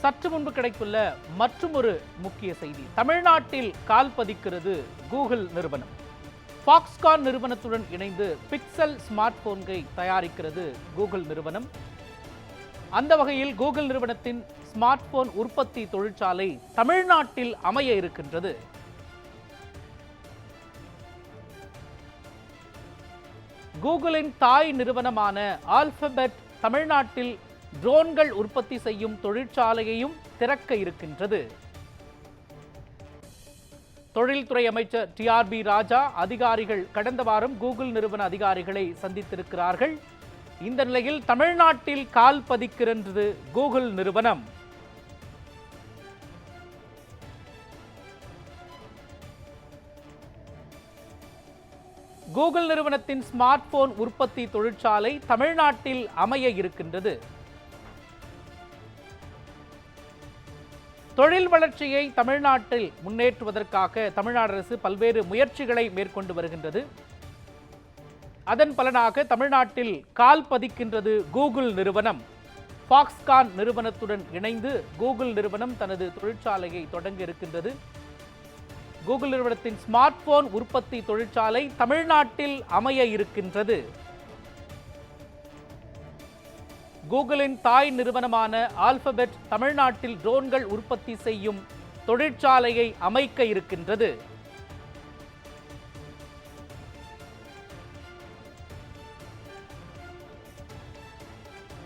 சற்று முன்பு கிடைத்துள்ள மற்றுமொரு முக்கிய செய்தி. தமிழ்நாட்டில் கால் பதிக்கிறது கூகுள் நிறுவனம். ஃபாக்ஸ்கான் நிறுவனத்துடன் இணைந்து பிக்சல் ஸ்மார்ட் போன்கை தயாரிக்கிறது கூகுள் நிறுவனம். அந்த வகையில் கூகுள் நிறுவனத்தின் ஸ்மார்ட் போன் உற்பத்தி தொழிற்சாலை தமிழ்நாட்டில் அமைய இருக்கின்றது. கூகுளின் தாய் நிறுவனமான ஆல்பபெட் தமிழ்நாட்டில் ட்ரோன்கள் உற்பத்தி செய்யும் தொழிற்சாலையையும் திறக்க இருக்கின்றது. தொழில்துறை அமைச்சர் டிஆர்பி ராஜா அதிகாரிகள் கடந்த வாரம் கூகுள் நிறுவன அதிகாரிகளை சந்தித்திருக்கிறார்கள். இந்த நிலையில் தமிழ்நாட்டில் கால் பதிக்கிறது கூகுள் நிறுவனம். கூகுள் நிறுவனத்தின் ஸ்மார்ட் போன் உற்பத்தி தொழிற்சாலை தமிழ்நாட்டில் அமைய இருக்கின்றது. தொழில் வளர்ச்சியை தமிழ்நாட்டில் முன்னேற்றுவதற்காக தமிழ்நாடு அரசு பல்வேறு முயற்சிகளை மேற்கொண்டு வருகின்றது. அதன் பலனாக தமிழ்நாட்டில் கால் பதிக்கின்றது கூகுள் நிறுவனம். ஃபாக்ஸ்கான் நிறுவனத்துடன் இணைந்து கூகுள் நிறுவனம் தனது தொழிற்சாலையை தொடங்க இருக்கின்றது. கூகுள் நிறுவனத்தின் ஸ்மார்ட் போன் உற்பத்தி தொழிற்சாலை தமிழ்நாட்டில் அமைய இருக்கின்றது. கூகுளின் தாய் நிறுவனமான ஆல்பபெட் தமிழ்நாட்டில் ட்ரோன்கள் உற்பத்தி செய்யும் தொழிற்சாலையை அமைக்க இருக்கின்றது.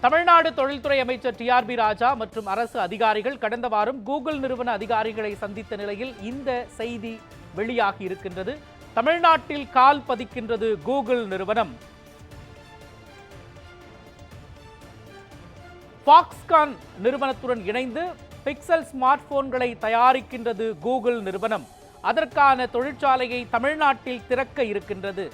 தமிழ்நாடு தொழில்துறை அமைச்சர் டிஆர்பி ராஜா மற்றும் அரசு அதிகாரிகள் கடந்த வாரம் கூகுள் நிறுவன அதிகாரிகளை சந்தித்த நிலையில் இந்த செய்தி வெளியாகி இருக்கின்றது. தமிழ்நாட்டில் கால் பதிக்கின்றது கூகுள் நிறுவனம். ஃபாக்ஸ்கான் நிறுவனத்துடன் இணைந்து பிக்சல் ஸ்மார்ட் போன்களை தயாரிக்கின்றது கூகுள் நிறுவனம். அதற்கான தொழிற்சாலையை தமிழ்நாட்டில் திறக்க இருக்கின்றது.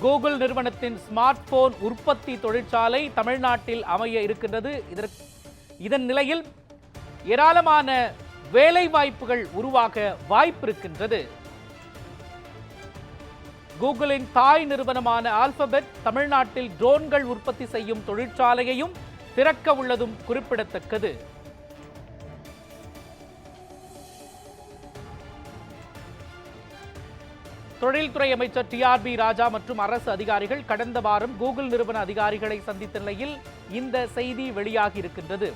கூகுள் நிறுவனத்தின் ஸ்மார்ட் போன் உற்பத்தி தொழிற்சாலை தமிழ்நாட்டில் அமைய இருக்கின்றது. இதற்கு இதன் நிலையில் ஏராளமான வேலை வாய்ப்புகள் உருவாக வாய்ப்பு இருக்கின்றது கூகுளின் தாய் நிறுவனமான ஆல்பபெட் தமிழ்நாட்டில் ட்ரோன்கள் உற்பத்தி செய்யும் தொழிற்சாலையையும் திறக்க உள்ளதும் குறிப்பிடத்தக்கது. தொழில்துறை அமைச்சர் டிஆர்பி ராஜா மற்றும் அரசு அதிகாரிகள் கடந்த வாரம் கூகுள் நிறுவன அதிகாரிகளை சந்தித்த நிலையில் இந்த செய்தி வெளியாகி இருக்கின்றது.